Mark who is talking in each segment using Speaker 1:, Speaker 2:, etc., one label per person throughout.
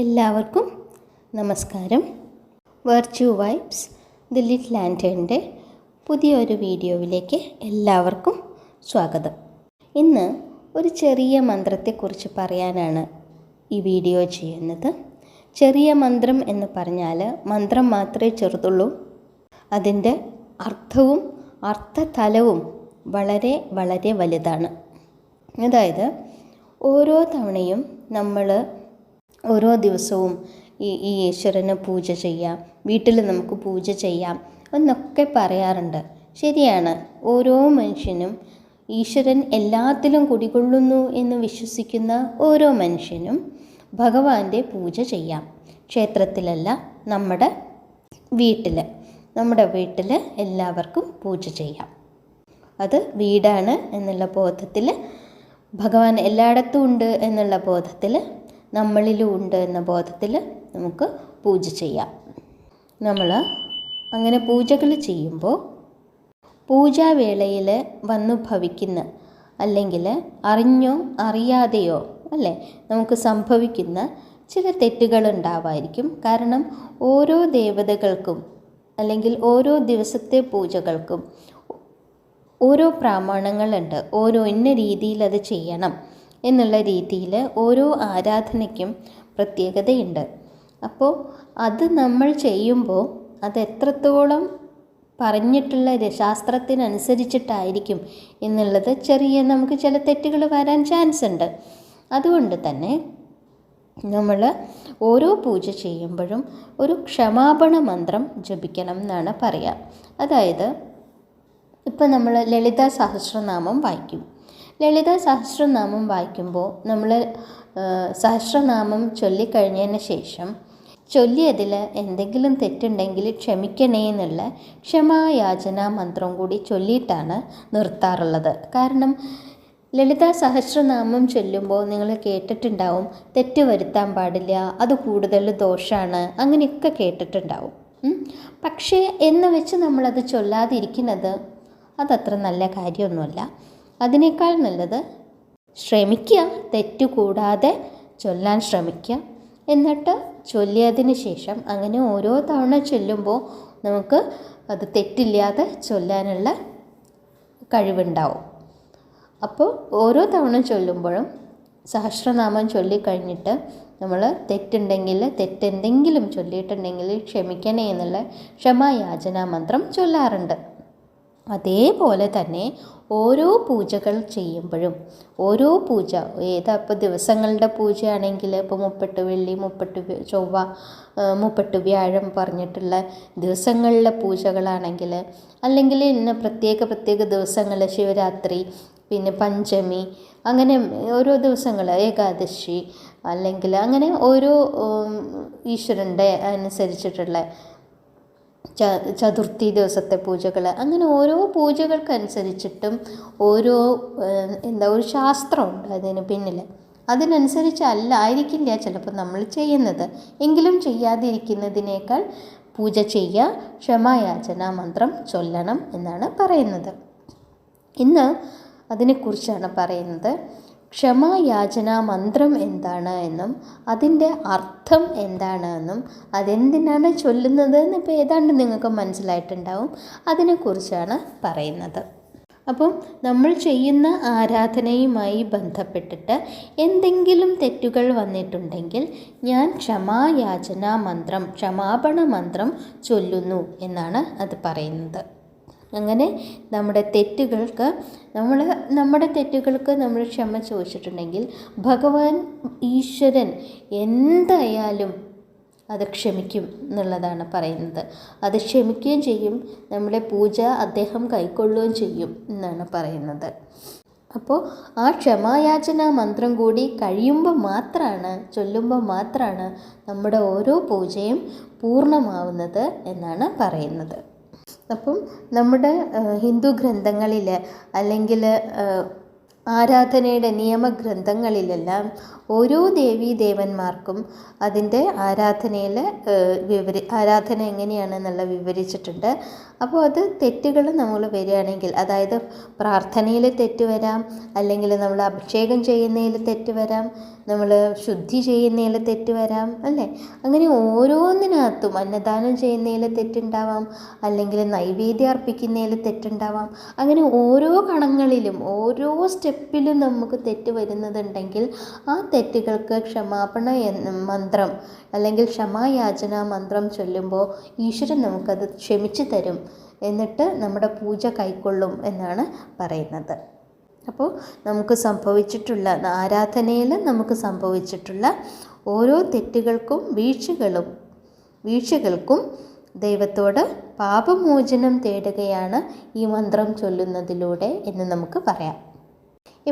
Speaker 1: എല്ലാവർക്കും നമസ്കാരം virtue vibes the lit ലാൻഡേൻ്റെ പുതിയൊരു വീഡിയോയിലേക്ക് എല്ലാവർക്കും സ്വാഗതം ഇന്ന് ഒരു ചെറിയ മന്ത്രത്തെക്കുറിച്ച് പറയാനാണ് ഈ വീഡിയോ ചെയ്യുന്നത് ചെറിയ മന്ത്രം എന്ന് പറഞ്ഞാൽ മന്ത്രം മാത്രമേ ചെറുതുള്ളൂ അതിൻ്റെ അർത്ഥവും അർത്ഥതലവും വളരെ വളരെ വലുതാണ് അതായത് ഓരോ തവണയും നമ്മൾ ഓരോ ദിവസവും ഈ ഈ ഈശ്വരന് പൂജ ചെയ്യാം വീട്ടിൽ നമുക്ക് പൂജ ചെയ്യാം എന്നൊക്കെ പറയാറുണ്ട് ശരിയാണ് ഓരോ മനുഷ്യനും ഈശ്വരൻ എല്ലാത്തിലും കുടികൊള്ളുന്നു എന്ന് വിശ്വസിക്കുന്ന ഓരോ മനുഷ്യനും ഭഗവാന്റെ പൂജ ചെയ്യാം ക്ഷേത്രത്തിലല്ല നമ്മുടെ വീട്ടിൽ നമ്മുടെ വീട്ടിൽ എല്ലാവർക്കും പൂജ ചെയ്യാം അത് വീടാണ് എന്നുള്ള ബോധത്തിൽ ഭഗവാൻ എല്ലായിടത്തും ഉണ്ട് എന്നുള്ള ബോധത്തിൽ നമ്മളിലും ഉണ്ട് എന്ന ബോധത്തിൽ നമുക്ക് പൂജ ചെയ്യാം നമ്മൾ അങ്ങനെ പൂജകൾ ചെയ്യുമ്പോൾ പൂജാവേളയിൽ വന്നു ഭവിക്കുന്ന അല്ലെങ്കിൽ അറിഞ്ഞോ അറിയാതെയോ അല്ലേ നമുക്ക് സംഭവിക്കുന്ന ചില തെറ്റുകൾ ഉണ്ടാവായിരിക്കും കാരണം ഓരോ ദേവതകൾക്കും അല്ലെങ്കിൽ ഓരോ ദിവസത്തെ പൂജകൾക്കും ഓരോ പ്രാമാണങ്ങളുണ്ട് ഓരോ ഇന്ന രീതിയിൽ അത് ചെയ്യണം എന്നുള്ള രീതിയിൽ ഓരോ ആരാധനയ്ക്കും പ്രത്യേകതയുണ്ട് അപ്പോൾ അത് നമ്മൾ ചെയ്യുമ്പോൾ അത് എത്രത്തോളം പറഞ്ഞിട്ടുള്ള ശാസ്ത്രത്തിനനുസരിച്ചിട്ടായിരിക്കും എന്നുള്ളത് ചെറിയ നമുക്ക് ചില തെറ്റുകൾ വരാൻ ചാൻസ് ഉണ്ട് അതുകൊണ്ട് തന്നെ നമ്മൾ ഓരോ പൂജ ചെയ്യുമ്പോഴും ഒരു ക്ഷമാപണ മന്ത്രം ജപിക്കണം എന്നാണ് പറയുക അതായത് ഇപ്പം നമ്മൾ ലളിത സഹസ്രനാമം വായിക്കും ലളിത സഹസ്രനാമം വായിക്കുമ്പോൾ നമ്മൾ സഹസ്രനാമം ചൊല്ലിക്കഴിഞ്ഞതിന് ശേഷം ചൊല്ലിയതിൽ എന്തെങ്കിലും തെറ്റുണ്ടെങ്കിൽ ക്ഷമിക്കണേ എന്നുള്ള ക്ഷമായാചന മന്ത്രം കൂടി ചൊല്ലിയിട്ടാണ് നിർത്താറുള്ളത് കാരണം ലളിത സഹസ്രനാമം ചൊല്ലുമ്പോൾ നിങ്ങൾ കേട്ടിട്ടുണ്ടാവും തെറ്റ് വരുത്താൻ പാടില്ല അത് കൂടുതൽ ദോഷമാണ് അങ്ങനെയൊക്കെ കേട്ടിട്ടുണ്ടാവും പക്ഷേ എന്ന് വെച്ച് നമ്മളത് ചൊല്ലാതിരിക്കുന്നത് അതത്ര നല്ല കാര്യമൊന്നുമല്ല അതിനേക്കാൾ നല്ലത് ശ്രമിക്കുക തെറ്റുകൂടാതെ ചൊല്ലാൻ ശ്രമിക്കുക എന്നിട്ട് ചൊല്ലിയതിന് ശേഷം അങ്ങനെ ഓരോ തവണ ചൊല്ലുമ്പോൾ നമുക്ക് അത് തെറ്റില്ലാതെ ചൊല്ലാനുള്ള കഴിവുണ്ടാവും അപ്പോൾ ഓരോ തവണ ചൊല്ലുമ്പോഴും സഹസ്രനാമം ചൊല്ലിക്കഴിഞ്ഞിട്ട് നമ്മൾ തെറ്റുണ്ടെങ്കിൽ തെറ്റെന്തെങ്കിലും ചൊല്ലിയിട്ടുണ്ടെങ്കിൽ ക്ഷമിക്കണേ എന്നുള്ള ക്ഷമായാചന മന്ത്രം ചൊല്ലാറുണ്ട് അതേപോലെ തന്നെ ഓരോ പൂജകൾ ചെയ്യുമ്പോഴും ഓരോ പൂജ ഏതാ ഇപ്പോൾ ദിവസങ്ങളുടെ പൂജയാണെങ്കിൽ ഇപ്പോൾ മുപ്പട്ട് വെള്ളി മുപ്പട്ട് ചൊവ്വ മുപ്പട്ട് വ്യാഴം പറഞ്ഞിട്ടുള്ള ദിവസങ്ങളിലെ പൂജകളാണെങ്കിൽ അല്ലെങ്കിൽ ഇന്ന പ്രത്യേക പ്രത്യേക ദിവസങ്ങൾ ശിവരാത്രി പിന്നെ പഞ്ചമി അങ്ങനെ ഓരോ ദിവസങ്ങൾ ഏകാദശി അല്ലെങ്കിൽ അങ്ങനെ ഓരോ ഈശ്വരൻ്റെ അനുസരിച്ചിട്ടുള്ള ചതുർത്ഥി ദിവസത്തെ പൂജകൾ അങ്ങനെ ഓരോ പൂജകൾക്കനുസരിച്ചിട്ടും ഓരോ എന്താ ഒരു ശാസ്ത്രമുണ്ട് അതിന് പിന്നിൽ അതിനനുസരിച്ചല്ല ആയിരിക്കില്ല ചിലപ്പോൾ നമ്മൾ ചെയ്യുന്നത് എങ്കിലും ചെയ്യാതിരിക്കുന്നതിനേക്കാൾ പൂജ ചെയ്യുക ക്ഷമായാചന മന്ത്രം ചൊല്ലണം എന്നാണ് പറയുന്നത് ഇന്ന് അതിനെക്കുറിച്ചാണ് പറയുന്നത് ക്ഷമായാചന മന്ത്രം എന്താണ് എന്നും അതിൻ്റെ അർത്ഥം എന്താണ് എന്നും അതെന്തിനാണ് ചൊല്ലുന്നത് ഇപ്പോൾ ഏതാണ്ട് നിങ്ങൾക്ക് മനസ്സിലായിട്ടുണ്ടാവും അതിനെക്കുറിച്ചാണ് പറയുന്നത് അപ്പം നമ്മൾ ചെയ്യുന്ന ആരാധനയുമായി ബന്ധപ്പെട്ടിട്ട് എന്തെങ്കിലും തെറ്റുകൾ വന്നിട്ടുണ്ടെങ്കിൽ ഞാൻ ക്ഷമായാചന മന്ത്രം ക്ഷമാപണ മന്ത്രം ചൊല്ലുന്നു എന്നാണ് അത് പറയുന്നത് അങ്ങനെ നമ്മുടെ തെറ്റുകൾക്ക് നമ്മൾ നമ്മുടെ തെറ്റുകൾക്ക് നമ്മൾ ക്ഷമ ചോദിച്ചിട്ടുണ്ടെങ്കിൽ ഭഗവാൻ ഈശ്വരൻ എന്തായാലും അത് ക്ഷമിക്കും എന്നുള്ളതാണ് പറയുന്നത് അത് ക്ഷമിക്കുകയും ചെയ്യും നമ്മളെ പൂജ അദ്ദേഹം കൈക്കൊള്ളുകയും ചെയ്യും എന്നാണ് പറയുന്നത് അപ്പോൾ ആ ക്ഷമായാചന മന്ത്രം കൂടി കഴിയുമ്പോൾ മാത്രമാണ് ചൊല്ലുമ്പോൾ മാത്രമാണ് നമ്മുടെ ഓരോ പൂജയും പൂർണ്ണമാവുന്നത് എന്നാണ് പറയുന്നത് അപ്പം നമ്മുടെ ഹിന്ദു ഗ്രന്ഥങ്ങളിൽ അല്ലെങ്കിൽ ആരാധനയുടെ നിയമഗ്രന്ഥങ്ങളിലെല്ലാം ഓരോ ദേവന്മാർക്കും അതിൻ്റെ ആരാധനയിൽ വിവരി ആരാധന എങ്ങനെയാണെന്നുള്ള വിവരിച്ചിട്ടുണ്ട് അപ്പോൾ അത് തെറ്റുകൾ നമ്മൾ വരികയാണെങ്കിൽ അതായത് പ്രാർത്ഥനയിൽ തെറ്റ് വരാം അല്ലെങ്കിൽ നമ്മൾ അഭിഷേകം ചെയ്യുന്നതിൽ തെറ്റ് വരാം നമ്മൾ ശുദ്ധി ചെയ്യുന്നതിൽ തെറ്റ് വരാം അല്ലേ അങ്ങനെ ഓരോന്നിനകത്തും അന്നദാനം ചെയ്യുന്നതിൽ തെറ്റുണ്ടാവാം അല്ലെങ്കിൽ നൈവേദ്യം അർപ്പിക്കുന്നതിൽ തെറ്റുണ്ടാവാം അങ്ങനെ ഓരോ കണങ്ങളിലും ഓരോ സ്റ്റെപ്പ് സ്റ്റെപ്പിലും നമുക്ക് തെറ്റ് വരുന്നതുണ്ടെങ്കിൽ ആ തെറ്റുകൾക്ക് ക്ഷമാപണ മന്ത്രം അല്ലെങ്കിൽ ക്ഷമായാചന മന്ത്രം ചൊല്ലുമ്പോൾ ഈശ്വരൻ നമുക്കത് ക്ഷമിച്ചു തരും എന്നിട്ട് നമ്മുടെ പൂജ കൈക്കൊള്ളും എന്നാണ് പറയുന്നത് അപ്പോൾ നമുക്ക് സംഭവിച്ചിട്ടുള്ള ആരാധനയിൽ നമുക്ക് സംഭവിച്ചിട്ടുള്ള ഓരോ തെറ്റുകൾക്കും വീഴ്ചകളും വീഴ്ചകൾക്കും ദൈവത്തോട് പാപമോചനം തേടുകയാണ് ഈ മന്ത്രം ചൊല്ലുന്നതിലൂടെ എന്ന് നമുക്ക് പറയാം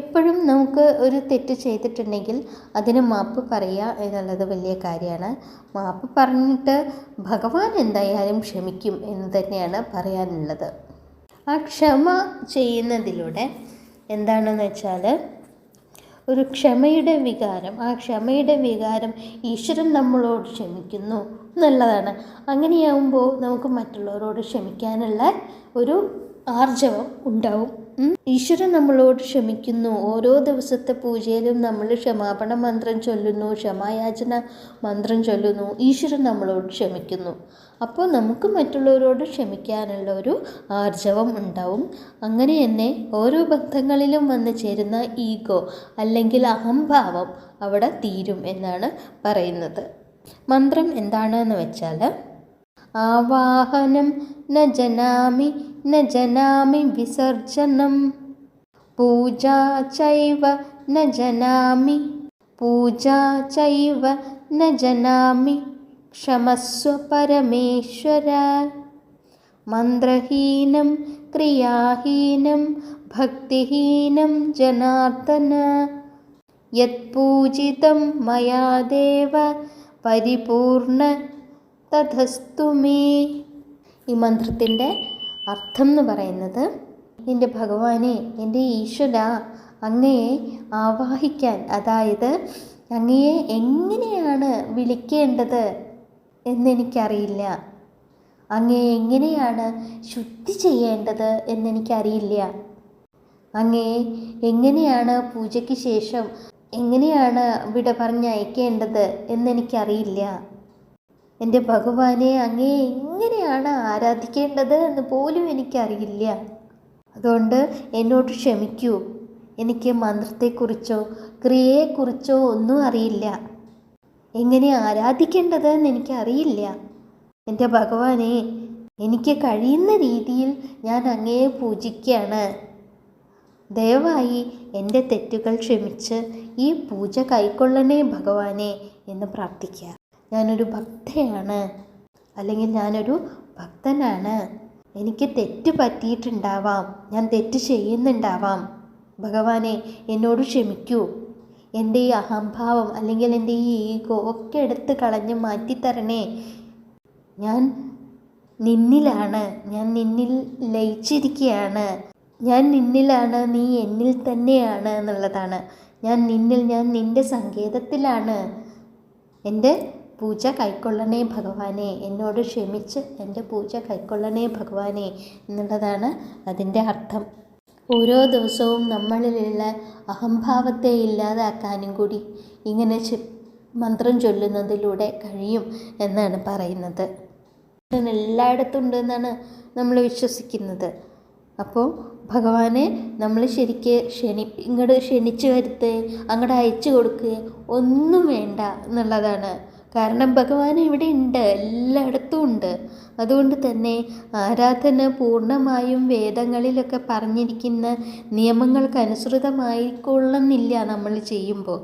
Speaker 1: എപ്പോഴും നമുക്ക് ഒരു തെറ്റ് ചെയ്തിട്ടുണ്ടെങ്കിൽ അതിന് മാപ്പ് പറയുക എന്നുള്ളത് വലിയ കാര്യമാണ് മാപ്പ് പറഞ്ഞിട്ട് ഭഗവാൻ എന്തായാലും ക്ഷമിക്കും എന്ന് തന്നെയാണ് പറയാനുള്ളത് ആ ക്ഷമ ചെയ്യുന്നതിലൂടെ എന്താണെന്ന് വെച്ചാൽ ഒരു ക്ഷമയുടെ വികാരം ആ ക്ഷമയുടെ വികാരം ഈശ്വരൻ നമ്മളോട് ക്ഷമിക്കുന്നു എന്നുള്ളതാണ് അങ്ങനെയാവുമ്പോൾ നമുക്ക് മറ്റുള്ളവരോട് ക്ഷമിക്കാനുള്ള ഒരു ആർജവം ഉണ്ടാവും ഈശ്വരൻ നമ്മളോട് ക്ഷമിക്കുന്നു ഓരോ ദിവസത്തെ പൂജയിലും നമ്മൾ ക്ഷമാപണ മന്ത്രം ചൊല്ലുന്നു ക്ഷമായാചന മന്ത്രം ചൊല്ലുന്നു ഈശ്വരൻ നമ്മളോട് ക്ഷമിക്കുന്നു അപ്പോൾ നമുക്ക് മറ്റുള്ളവരോട് ക്ഷമിക്കാനുള്ള ഒരു ആർജവം ഉണ്ടാവും അങ്ങനെ തന്നെ ഓരോ ബന്ധങ്ങളിലും വന്നു ചേരുന്ന ഈഗോ അല്ലെങ്കിൽ അഹംഭാവം അവിടെ തീരും എന്നാണ് പറയുന്നത് മന്ത്രം എന്താണെന്ന് വെച്ചാൽ आवाहनं न जनामि न जनामि विसर्जनं पूजा चैव न जनामि पूजा चैव न जनामि क्षमस्व परमेश्वरा मन्त्रहीनं क्रियाहीनं भक्तिहीनं जनार्दन यत्पूजितं मया देव परिपूर्ण തഥസ്തു മേ ഈ മന്ത്രത്തിൻ്റെ അർത്ഥം എന്ന് പറയുന്നത് എൻ്റെ ഭഗവാനെ എൻ്റെ ഈശ്വര അങ്ങയെ ആവാഹിക്കാൻ അതായത് അങ്ങയെ എങ്ങനെയാണ് വിളിക്കേണ്ടത് എന്നെനിക്കറിയില്ല അങ്ങയെ എങ്ങനെയാണ് ശുദ്ധി ചെയ്യേണ്ടത് എന്നെനിക്കറിയില്ല അങ്ങയെ എങ്ങനെയാണ് പൂജയ്ക്ക് ശേഷം എങ്ങനെയാണ് വിട പറഞ്ഞയക്കേണ്ടത് എന്നെനിക്കറിയില്ല എൻ്റെ ഭഗവാനെ അങ്ങേ എങ്ങനെയാണ് ആരാധിക്കേണ്ടത് എന്ന് പോലും എനിക്കറിയില്ല അതുകൊണ്ട് എന്നോട് ക്ഷമിക്കൂ എനിക്ക് മന്ത്രത്തെക്കുറിച്ചോ ക്രിയയെക്കുറിച്ചോ ഒന്നും അറിയില്ല എങ്ങനെ ആരാധിക്കേണ്ടതെന്ന് എനിക്കറിയില്ല എൻ്റെ ഭഗവാനെ എനിക്ക് കഴിയുന്ന രീതിയിൽ ഞാൻ അങ്ങയെ പൂജിക്കുകയാണ് ദയവായി എൻ്റെ തെറ്റുകൾ ക്ഷമിച്ച് ഈ പൂജ കൈക്കൊള്ളണേ ഭഗവാനെ എന്ന് പ്രാർത്ഥിക്കുക ഞാനൊരു ഭക്തയാണ് അല്ലെങ്കിൽ ഞാനൊരു ഭക്തനാണ് എനിക്ക് തെറ്റ് പറ്റിയിട്ടുണ്ടാവാം ഞാൻ തെറ്റ് ചെയ്യുന്നുണ്ടാവാം ഭഗവാനെ എന്നോട് ക്ഷമിക്കൂ എൻ്റെ ഈ അഹംഭാവം അല്ലെങ്കിൽ എൻ്റെ ഈ ഈഗോ ഒക്കെ എടുത്ത് കളഞ്ഞ് മാറ്റിത്തരണേ ഞാൻ നിന്നിലാണ് ഞാൻ നിന്നിൽ ലയിച്ചിരിക്കുകയാണ് ഞാൻ നിന്നിലാണ് നീ എന്നിൽ തന്നെയാണ് എന്നുള്ളതാണ് ഞാൻ നിന്നിൽ ഞാൻ നിൻ്റെ സങ്കേതത്തിലാണ് എൻ്റെ പൂജ കൈക്കൊള്ളണേ ഭഗവാനെ എന്നോട് ക്ഷമിച്ച് എൻ്റെ പൂജ കൈക്കൊള്ളണേ ഭഗവാനെ എന്നുള്ളതാണ് അതിൻ്റെ അർത്ഥം ഓരോ ദിവസവും നമ്മളിലുള്ള അഹംഭാവത്തെ ഇല്ലാതാക്കാനും കൂടി ഇങ്ങനെ മന്ത്രം ചൊല്ലുന്നതിലൂടെ കഴിയും എന്നാണ് പറയുന്നത് എല്ലായിടത്തും ഉണ്ടെന്നാണ് നമ്മൾ വിശ്വസിക്കുന്നത് അപ്പോൾ ഭഗവാനെ നമ്മൾ ശരിക്ക് ക്ഷണി ഇങ്ങോട്ട് ക്ഷണിച്ച് വരുത്തുകയും അങ്ങോട്ട് അയച്ചു കൊടുക്കുകയും ഒന്നും വേണ്ട എന്നുള്ളതാണ് കാരണം ഭഗവാൻ ഇവിടെ ഉണ്ട് എല്ലായിടത്തും ഉണ്ട് അതുകൊണ്ട് തന്നെ ആരാധന പൂർണ്ണമായും വേദങ്ങളിലൊക്കെ പറഞ്ഞിരിക്കുന്ന നിയമങ്ങൾക്ക് അനുസൃതമായിക്കൊള്ളുന്നില്ല നമ്മൾ ചെയ്യുമ്പോൾ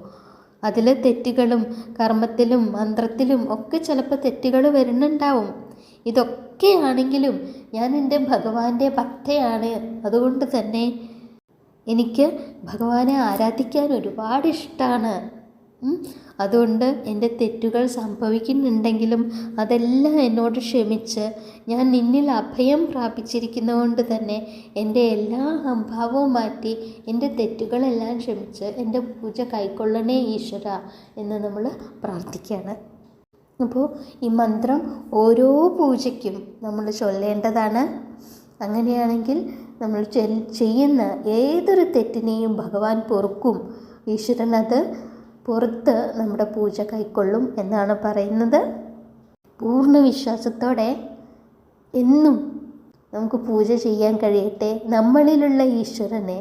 Speaker 1: അതിൽ തെറ്റുകളും കർമ്മത്തിലും മന്ത്രത്തിലും ഒക്കെ ചിലപ്പോൾ തെറ്റുകൾ വരുന്നുണ്ടാവും ഇതൊക്കെയാണെങ്കിലും ഞാൻ എൻ്റെ ഭഗവാന്റെ ഭക്തയാണ് അതുകൊണ്ട് തന്നെ എനിക്ക് ഭഗവാനെ ആരാധിക്കാൻ ഒരുപാട് ഇഷ്ടമാണ് അതുകൊണ്ട് എൻ്റെ തെറ്റുകൾ സംഭവിക്കുന്നുണ്ടെങ്കിലും അതെല്ലാം എന്നോട് ക്ഷമിച്ച് ഞാൻ നിന്നിൽ അഭയം പ്രാപിച്ചിരിക്കുന്ന കൊണ്ട് തന്നെ എൻ്റെ എല്ലാ അഭാവവും മാറ്റി എൻ്റെ തെറ്റുകളെല്ലാം ക്ഷമിച്ച് എൻ്റെ പൂജ കൈക്കൊള്ളണേ ഈശ്വര എന്ന് നമ്മൾ പ്രാർത്ഥിക്കുകയാണ് അപ്പോൾ ഈ മന്ത്രം ഓരോ പൂജയ്ക്കും നമ്മൾ ചൊല്ലേണ്ടതാണ് അങ്ങനെയാണെങ്കിൽ നമ്മൾ ചെയ്യുന്ന ഏതൊരു തെറ്റിനെയും ഭഗവാൻ പൊറുക്കും ഈശ്വരൻ അത് പുറത്ത് നമ്മുടെ പൂജ കൈക്കൊള്ളും എന്നാണ് പറയുന്നത് പൂർണ്ണ വിശ്വാസത്തോടെ എന്നും നമുക്ക് പൂജ ചെയ്യാൻ കഴിയട്ടെ നമ്മളിലുള്ള ഈശ്വരനെ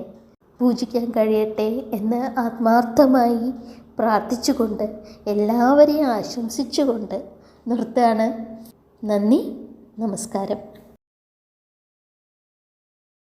Speaker 1: പൂജിക്കാൻ കഴിയട്ടെ എന്ന് ആത്മാർത്ഥമായി പ്രാർത്ഥിച്ചുകൊണ്ട് എല്ലാവരെയും ആശംസിച്ചുകൊണ്ട് നിർത്തുകയാണ് നന്ദി നമസ്കാരം